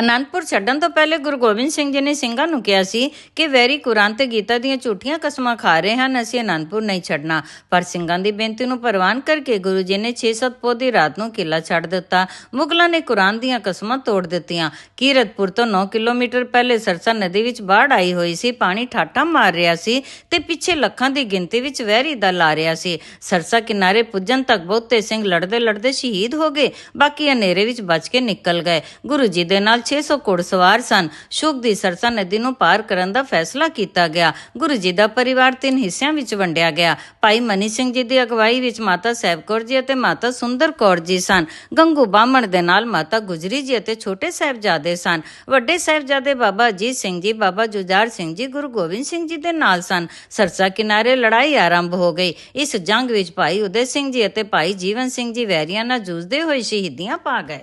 ਅਨੰਦਪੁਰ ਛੱਡਣ ਤੋਂ ਪਹਿਲੇ ਗੁਰੂ ਗੋਬਿੰਦ ਸਿੰਘ ਜੀ ਨੇ ਸਿੰਘਾਂ ਨੂੰ ਕਿਹਾ ਸੀ ਕਿ ਵੈਰੀ ਕੁਰਾਨ ਤੇ ਗੀਤਾ ਦੀਆਂ ਝੂਠੀਆਂ ਕਸਮਾਂ ਖਾ ਰਹੇ ਹਨ, ਅਸੀਂ ਅਨੰਦਪੁਰ ਨਹੀਂ ਛੱਡਣਾ। ਪਰ ਸਿੰਘਾਂ ਦੀ ਬੇਨਤੀ ਨੂੰ ਪ੍ਰਵਾਨ ਕਰਕੇ ਗੁਰੂ ਜੀ ਨੇ 6-7 ਪੌਦੀ ਰਾਤ ਨੂੰ ਕਿਲਾ ਛੱਡ ਦਿੱਤਾ। ਮੁਗਲਾਂ ਨੇ ਕੁਰਾਨ ਦੀਆਂ ਕਸਮਾਂ ਤੋੜ ਦਿੱਤੀਆਂ। ਕੀਰਤਪੁਰ ਤੋਂ 9 ਕਿਲੋਮੀਟਰ ਪਹਿਲੇ ਸਰਸਾ ਨਦੀ ਵਿੱਚ ਬਾੜ ਆਈ ਹੋਈ ਸੀ, ਪਾਣੀ ਠਾਠਾ ਮਾਰ ਰਿਹਾ ਸੀ ਤੇ ਪਿੱਛੇ ਲੱਖਾਂ ਦੀ ਗਿਣਤੀ ਵਿੱਚ ਵੈਰੀ ਦਲ ਆ ਰਿਹਾ ਸੀ। ਸਰਸਾ ਕਿਨਾਰੇ ਪੁੱਜਣ ਤੱਕ ਬਹੁਤੇ ਸਿੰਘ ਲੜਦੇ ਲੜਦੇ ਸ਼ਹੀਦ ਹੋ ਗਏ। ਬਾਕੀ ਹਨੇਰੇ ਵਿੱਚ ਬਚ ਕੇ ਨਿਕਲ ਗਏ। ਗੁਰੂ ਜੀ ਦੇ ਨਾਲ 600 ਘੋੜਸਵਾਰ ਸਨ। ਸ਼ੁਭ ਦੀ ਸਰਸਾ ਨਦੀ ਨੂੰ ਪਾਰ ਕਰਨ ਦਾ ਫੈਸਲਾ ਕੀਤਾ ਗਿਆ। ਗੁਰੂ ਜੀ ਦਾ ਪਰਿਵਾਰ ਤਿੰਨ ਹਿੱਸਿਆਂ ਵਿੱਚ ਵੰਡਿਆ ਗਿਆ। ਭਾਈ ਮਨੀ ਸਿੰਘ ਜੀ ਦੀ ਅਗਵਾਈ ਵਿੱਚ ਮਾਤਾ ਸਾਹਿਬ ਕੌਰ ਜੀ ਅਤੇ ਮਾਤਾ ਸੁੰਦਰ ਕੌਰ ਜੀ ਸਨ। ਗੰਗੂ ਬਾਹਮਣ ਦੇ ਨਾਲ ਮਾਤਾ ਗੁਜਰੀ ਜੀ ਅਤੇ ਛੋਟੇ ਸਾਹਿਬਜ਼ਾਦੇ ਸਨ। ਵੱਡੇ ਸਾਹਿਬਜ਼ਾਦੇ ਬਾਬਾ ਅਜੀਤ ਸਿੰਘ ਜੀ, ਬਾਬਾ ਜੁਝਾਰ ਸਿੰਘ ਜੀ, ਗੁਰੂ ਗੋਬਿੰਦ ਸਿੰਘ ਜੀ ਦੇ ਨਾਲ ਸਨ। ਸਰਸਾ ਕਿਨਾਰੇ ਲੜਾਈ ਆਰੰਭ ਹੋ ਗਈ। ਇਸ ਜੰਗ ਵਿੱਚ ਭਾਈ ਉਦੈ ਸਿੰਘ ਜੀ ਅਤੇ ਭਾਈ ਜੀਵਨ ਸਿੰਘ ਜੀ ਵੈਰੀਆਂ ਨਾਲ ਜੂਝਦੇ ਹੋਏ ਸ਼ਹੀਦੀਆਂ ਪਾ ਗਏ।